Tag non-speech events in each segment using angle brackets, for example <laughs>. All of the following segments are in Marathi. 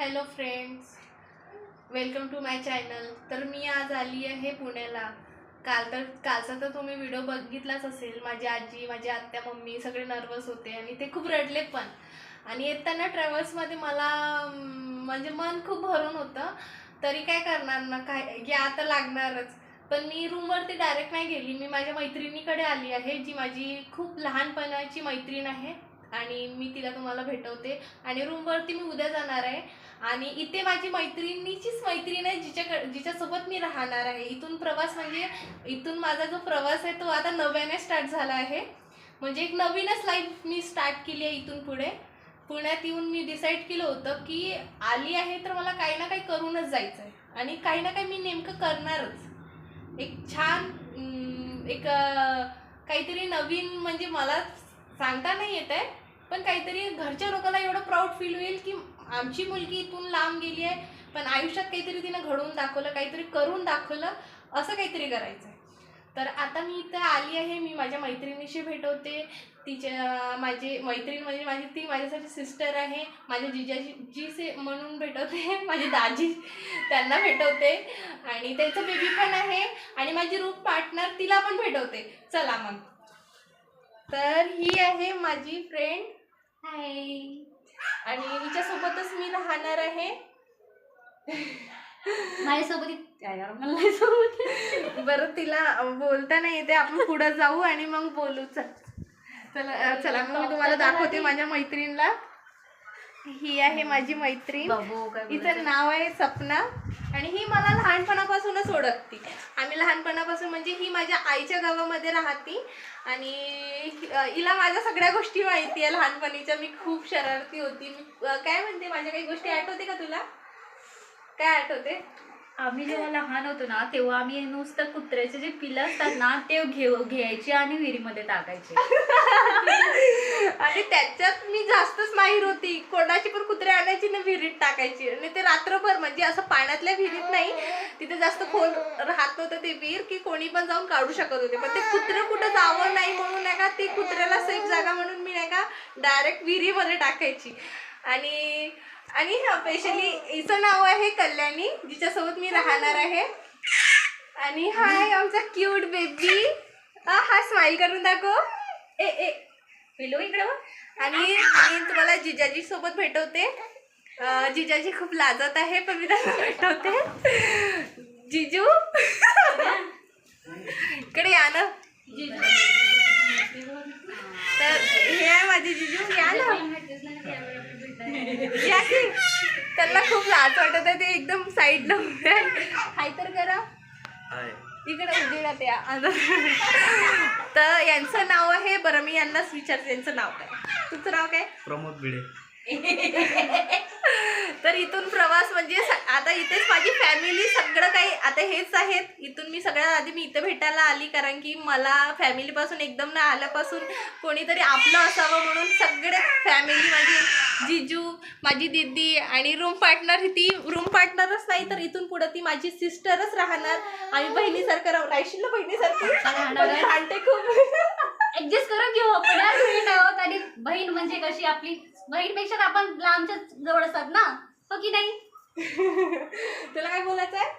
Hello friends welcome to my channel तर मी आज आली आहे पुण्याला. काल तर कालचा तर तुम्ही व्हिडिओ बघितलाच असेल. माझी आजी माझी आत्या मम्मी सगळे नर्वस होते आणि ते खूप रडले पण. आणि येताना ट्रॅव्हल्समध्ये मला म्हणजे मन खूप भरून होतं. तरी काय करणार ना काय या तर लागणारच. पण मी रूमवरती डायरेक्ट नाही गेली. मी माझ्या मैत्रिणीकडे आली आहे जी माझी खूप लहानपणाची मैत्रीण आहे. आणि मी तिला तुम्हाला भेटवते. आणि रूमवरती मी उद्या जाणार आहे. आणि इथे माझी मैत्रिणीचीच मैत्रीण आहे जिच्याकडे जिच्यासोबत मी राहणार आहे. इथून प्रवास म्हणजे इथून माझा जो प्रवास आहे तो आता नव्याने स्टार्ट झाला आहे. म्हणजे एक नवीनच लाईफ मी स्टार्ट केली आहे इथून पुढे. पुण्यात येऊन मी डिसाईड केलं होतं की आली आहे तर मला काही ना काही करूनच जायचं आहे आणि काही ना काही मी नेमकं करणारच. एक छान एक काहीतरी नवीन म्हणजे मला सांगता नाही येत आहे पण काहीतरी घरच्या लोकांना एवढं प्राऊड फील होईल की आमची मुलगी इथून लांब गेली आहे पण आयुष्यात काहीतरी तिनं घडवून दाखवलं काहीतरी करून दाखवलं असं काहीतरी करायचं आहे तर आता मी इथं आली आहे मी माझ्या मैत्रिणीशी भेटवते. तिच्या माझी मैत्रीण म्हणजे माझी ती माझ्यासाठी सिस्टर आहे. माझ्या जिजाजी जी से म्हणून भेटवते. <laughs> माझी दाजी त्यांना भेटवते. आणि त्याचं बेबी पण आहे. आणि माझी रूम पार्टनर तिला पण भेटवते. चला मग. तर ही आहे माझी फ्रेंड हाय आणि हिच्यासोबतच मी राहणार आहे. माझ्यासोबत मला सोबत बरं तिला बोलता नाही येते. आपण पुढे जाऊ आणि मग बोलू. चल. चला चला मग मी तुम्हाला दाखवते माझ्या मैत्रीणला. ही आहे माझी मैत्रीण. हिचं? नाव आहे सपना. आणि ही मला लहानपणापासूनच ओळखते. आम्ही लहानपणापासून म्हणजे ही माझ्या आईच्या गावामध्ये राहते. आणि हिला माझ्या सगळ्या गोष्टी माहिती आहे. लहानपणीच्या मी खूप शरारती होती. मी काय म्हणते? माझ्या काही गोष्टी आठवते का तुला? काय आठवते? आम्ही जेव्हा लहान होतो ना तेव्हा आम्ही नुसतं कुत्र्याचे जे पिलं असतात ना ते घेऊ घ्यायचे आणि विहिरीमध्ये टाकायचे. <laughs> आणि त्याच्यात मी जास्तच विहीर होती. कोणाची पण कुत्रे आणायची ना विहिरीत टाकायची. आणि ते रात्रभर म्हणजे असं पाण्यातल्या विहिरीत नाही तिथे जास्त खोल राहत नव्हतं ते विहीर की कोणी पण जाऊन काढू शकत होते. पण ते कुत्रं कुठं जावं नाही म्हणून नाही का ते कुत्र्याला सेफ जागा म्हणून मी नाही का डायरेक्ट विहिरीमध्ये टाकायची. आणि आणि स्पेशली हिचं नाव आहे कल्याणी जिच्यासोबत मी राहणार आहे. आणि हाय आमचा क्यूट बेबी हा स्माईल करून दाखव. ए ए पिलो इकडं आणि मी तुम्हाला जिजाजी सोबत भेटवते. जिजाजी खूप लाजत आहे पण मी त्यांना भेटवते. जिजू. इकडे या ना. तर हे आहे माझे जिजू या ना. या की. त्यांना खूप लाज वाटत आहे ते एकदम साईडला उभे हाय तर करा. इकडे उजेडात या. तर यांचं नाव आहे बरं मी यांनाच विचारते यांचं नाव काय? तुमचं नाव काय? प्रमोद भिडे. <laughs> तर इथून प्रवास म्हणजे आता इथेच माझी फॅमिली सगळं काही आता हेच आहेत. इथून मी सगळ्यात आधी मी इथं भेटायला आली कारण की मला फॅमिलीपासून एकदम ना आल्यापासून कोणीतरी आपलं असावं म्हणून सगळे फॅमिली माझी जिजू माझी दीदी आणि रूम पार्टनर ती रूम पार्टनरच नाही तर इथून पुढे ती माझी सिस्टरच राहणार. आम्ही बहिणीसारखं राहू राहशील ना बहिणीसारखी खूप. <laughs> घेऊ आपण यार बहीण आहोत आणि बहीण म्हणजे कशी आपली? बहीणपेक्षा तर आपण लांबच्या जवळ असतात ना. हो की नाही? तुला काय बोलायचं आहे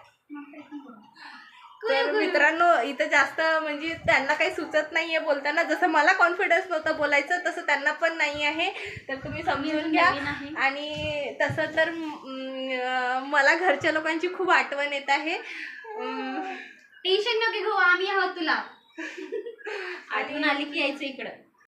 तर मित्रांनो इथं जास्त म्हणजे त्यांना काही सुचत नाहीये बोलताना. जसं मला कॉन्फिडन्स नव्हतं बोलायचं तसं त्यांना पण नाही आहे. तर तुम्ही समजून घ्या. आणि तसं तर म, मला घरच्या लोकांची खूप आठवण येत आहे. टेन्शन नको घेऊ आम्ही आहोत तुला. आठवण आली की यायचं इकडं.